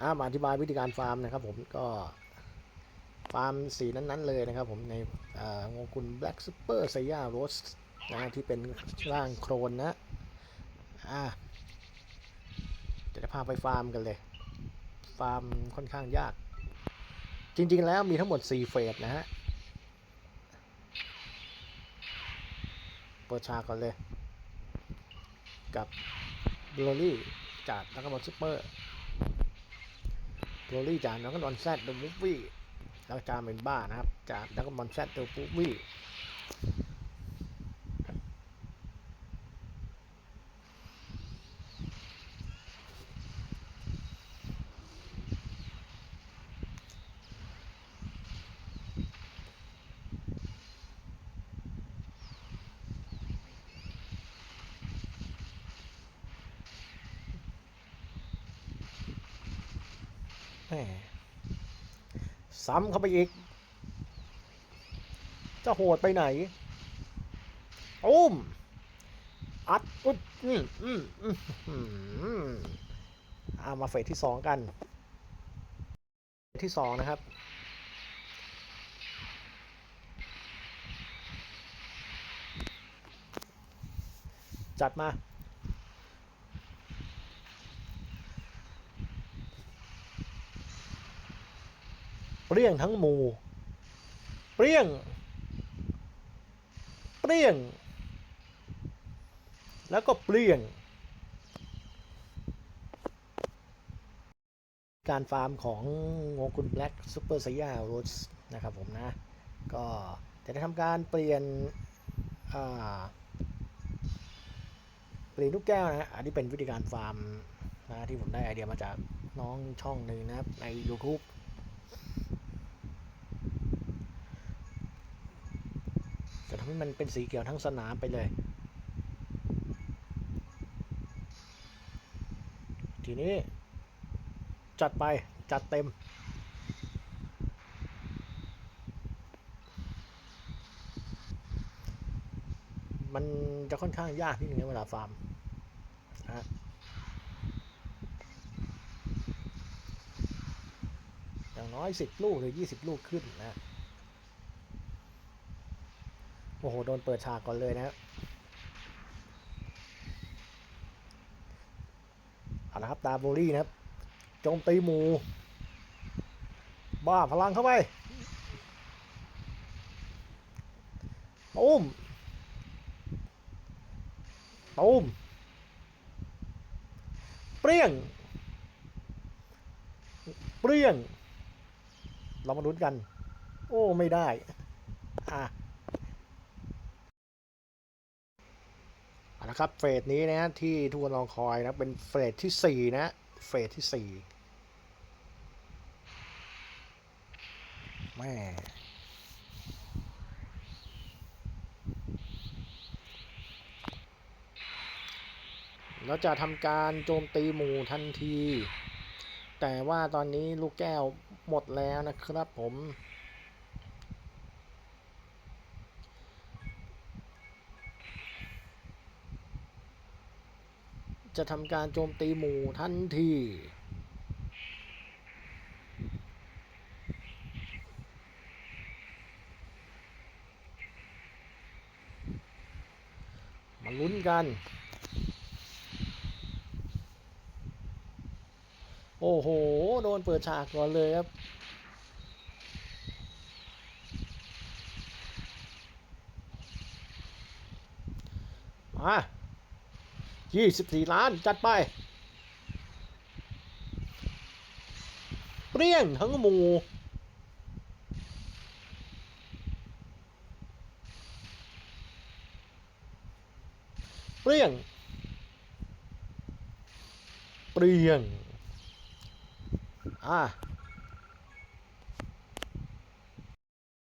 อ่ามาอธิบายวิธีการฟาร์มนะครับผมก็ฟาร์มสีนั้น ๆ เลยนะครับผมในองงกุล Black Super s a y a Rose นะที่เป็นร่างโครนนะอ่าจะพาไปฟาร์มกันเลย ฟาร์มค่อนข้างยาก จริง ๆ แล้วมีทั้งหมด 4 เฟสนะฮะเปิดฉากก่อนเลย กับ b l o r y จากนักบอลซูเปอร์ โรลี่จากนักบอลแซดเดอะมูฟวี่แล้วจาเป็นบ้านะครับ จากนักบอลแซดเดอะมูฟวี่ แหมซ้ำเข้าไปอีก จะโหดไปไหนอุ้มอัดอุดอืมอืมอืมอืมเอามาเฟสที่สองกันเฟสที่สองนะครับ จัดมา เปรี้ยงทั้งหมู่ เปรี้ยง เปรี้ยง แล้วก็เปรี้ยง การฟาร์มของงงกุลแบล็กซูเปอร์ไซยาโรสนะครับผมนะ ก็จะได้ทำการเปลี่ยนเปลี่ยนลูกแก้วนะฮะอันนี้เป็นวิธีการฟาร์มนะที่ผมได้ไอเดียมาจากน้องช่องหนึ่งนะครับใน YouTube จะทำ ให้มันเป็นสีเขียวทั้งสนามไปเลย ทีนี้ จัดไปจัดเต็มมันจะค่อนข้างยากนิดนึงนเวลาฟาร์มนะฮะอย่างน้อย 10 ลูกหรือ 20 ลูกขึ้นนะ โอ้โห โดนเปิดฉากก่อนเลยนะครับเอาละครับ ตาโบลี่นะครับ โจมตีหมู บ้าพลังเข้าไปตูมตูมเปรี้ยง เปรี้ยง เรามาลุ้นกัน โอ้ ไม่ได้ อะ เอาละครับเฟสนี้นะที่ทุกคนรอคอยนะเป็นเฟสที่ 4 นะเฟสที่ 4 แม่เราจะทำการโจมตีหมู่ทันที แต่ว่าตอนนี้ลูกแก้วหมดแล้วนะครับผม จะทำการโจมตีหมู่ทันทีมาลุ้นกัน โอ้โห โดนเปิดฉากก่อนเลยครับ มา ยี่สิบสี่ล้านจัดไป เปรี้ยงทั้งหมู่เปรี้ยง เปรี้ยง อะ